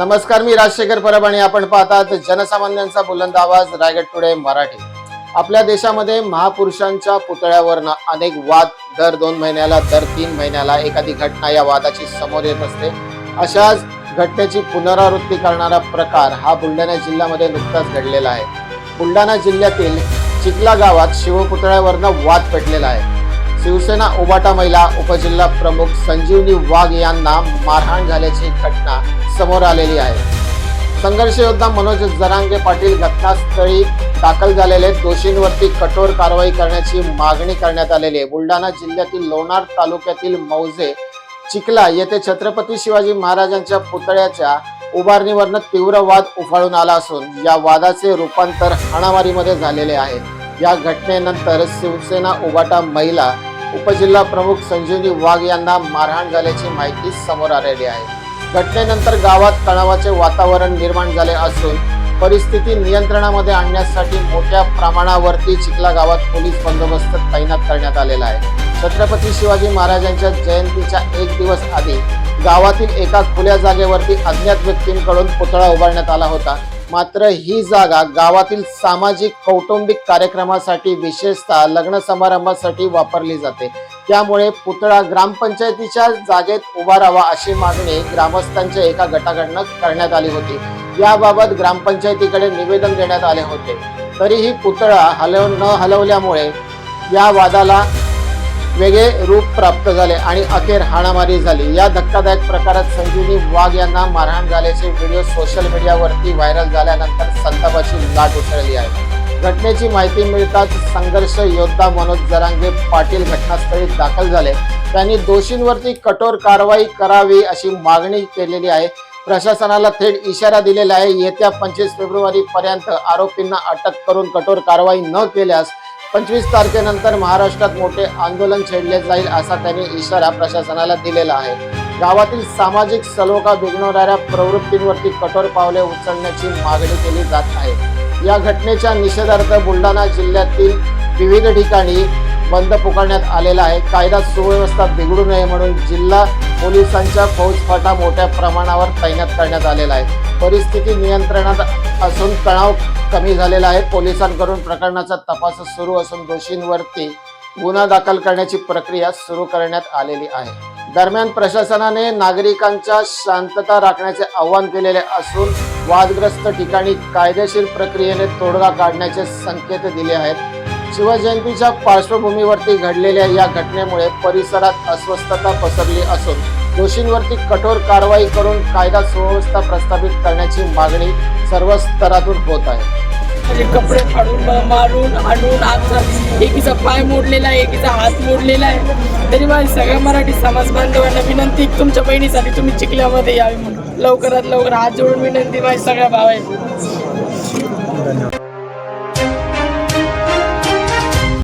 नमस्कार मी राजशेखर परब आणि आपण पाहतात जनसामान्यांचा बुलंद आवाज रायगड टुडे मराठी. आपल्या देशामध्ये महापुरुषांच्या पुतळ्यावरनं अनेक वाद दर दोन महिन्याला दर तीन महिन्याला एखादी घटना या वादाची समोर येत असते. अशाच घटनेची पुनरावृत्ती करणारा प्रकार हा बुलढाणा जिल्ह्यामध्ये नुकताच घडलेला आहे. बुलढाणा जिल्ह्यातील चिखला गावात शिवपुतळ्यावरनं वाद पेटलेला आहे. शिवसेना उबाटा महिला उपजिल्हा प्रमुख संजीवनी वाघ यांना मारहाण झाल्याची घटना समोर आलेली आहे. संघर्ष योद्धा मनोज जरांगे पाटील घटनास्थळी दाखल झालेले दोषींवरती कठोर कारवाई करण्याची मागणी करण्यात आलेली आहे. बुलढाणा जिल्ह्यातील लोणार तालुक्यातील मौजे चिखला येथे छत्रपती शिवाजी महाराजांच्या पुतळ्याच्या उभारणीवरनं तीव्र वाद उफाळून आला असून या वादाचे रूपांतर हाणामारीमध्ये झालेले आहे. या घटनेनंतर शिवसेना उबाटा महिला उपजिल्हा प्रमुख संजीवनी वाघ यांना मारहाण झाल्याची माहिती समोर आलेली आहे. घटनेनंतर गावात तणावाचे वातावरण निर्माण झाले असून परिस्थिती नियंत्रणामध्ये आणण्यासाठी मोठ्या प्रमाणावरती चिखला गावात पोलीस बंदोबस्त तैनात करण्यात आलेला आहे. छत्रपती शिवाजी महाराजांच्या जयंतीच्या एक दिवस आधी गावातील एका खुल्या जागेवरती अज्ञात व्यक्तींकडून पुतळा उभारण्यात आला होता. मात्र ही जागा गावातील सामाजिक कौटुंबिक कार्यक्रमासाठी विशेषतः लग्न समारंभासाठी वापरली जाते. त्यामुळे पुतळा ग्रामपंचायतीच्या जागेत उभारावा अशी मागणी ग्रामस्थांच्या एका गटाकडनं करण्यात आली होती. याबाबत ग्रामपंचायतीकडे निवेदन देण्यात आले होते. तरीही पुतळा हलव न हलवल्यामुळे या वादाला वेगळे रूप प्राप्त झाले आणि अखेर हाणामारी झाली. या धक्कादायक प्रकारात संजीवनी वाघ यांना मारहाण झाल्याचे व्हिडिओ सोशल मीडियावरती व्हायरल झाल्यानंतर संतापाची लाट उसळली आहे. घटनेची माहिती मिळताच संघर्ष योद्धा मनोज जरांगे पाटील घटनास्थळी दाखल झाले. त्यांनी दोषींवरती कठोर कारवाई करावी अशी मागणी केलेली आहे. प्रशासनाला थेट इशारा दिलेला आहे. येत्या पंचवीस फेब्रुवारी पर्यंत आरोपींना अटक करून कठोर कारवाई न केल्यास पंचवीस तारखेनंतर महाराष्ट्रात मोठे आंदोलन छेडले जाईल असा त्यांनी इशारा प्रशासनाला दिलेला आहे. गावातील सामाजिक सलोखा बिघडवणाऱ्या प्रवृत्तींवरती कठोर पावले उचलण्याची मागणी केली जात आहे. या घटनेच्या निषेधार्थ बुलढाणा जिल्ह्यातील विविध ठिकाणी बंद पुकारण्यात आलेला आहे. कायदा सुव्यवस्था बिघडू नये म्हणून जिल्हा पोलिसांच्या फौजफाटा मोठ्या प्रमाणावर तैनात करण्यात आलेला आहे. परिस्थिती नियंत्रणात असून तणाव कमी झालेला आहे. पोलिसांकडून प्रकरणाचा तपास सुरू असून दोषींवरती गुन्हा दाखल करण्याची प्रक्रिया सुरू करण्यात आलेली आहे. दरम्यान प्रशासनाने नागरिकांच्या शांतता राखण्याचे आवाहन केलेले असून वादग्रस्त ठिकाणी कायदेशीर प्रक्रियेने तोडगा काढण्याचे संकेत दिले आहेत. शिवजयंतीच्या पार्श्वभूमीवरती घडलेल्या या घटनेमुळे परिसरात अस्वस्थता पसरली असून दोषींवरती कठोर कारवाई करून कायदा सुव्यवस्था प्रस्थापित करण्याची मागणी सर्व स्तरातून होत आहे. म्हणजे कपडे फाडून मारून आणून आमचा एकीचा पाय मोडलेला आहे एकीचा हात मोडलेला आहे. तरी माझ्या सगळ्या मराठी समाज बांधवांना विनंती तुमच्या बहिणीसाठी तुम्ही चिखल्यामध्ये यावे म्हणून. लवकरात लवकर हात जोडून विनंती माझी सगळ्या भाव आहे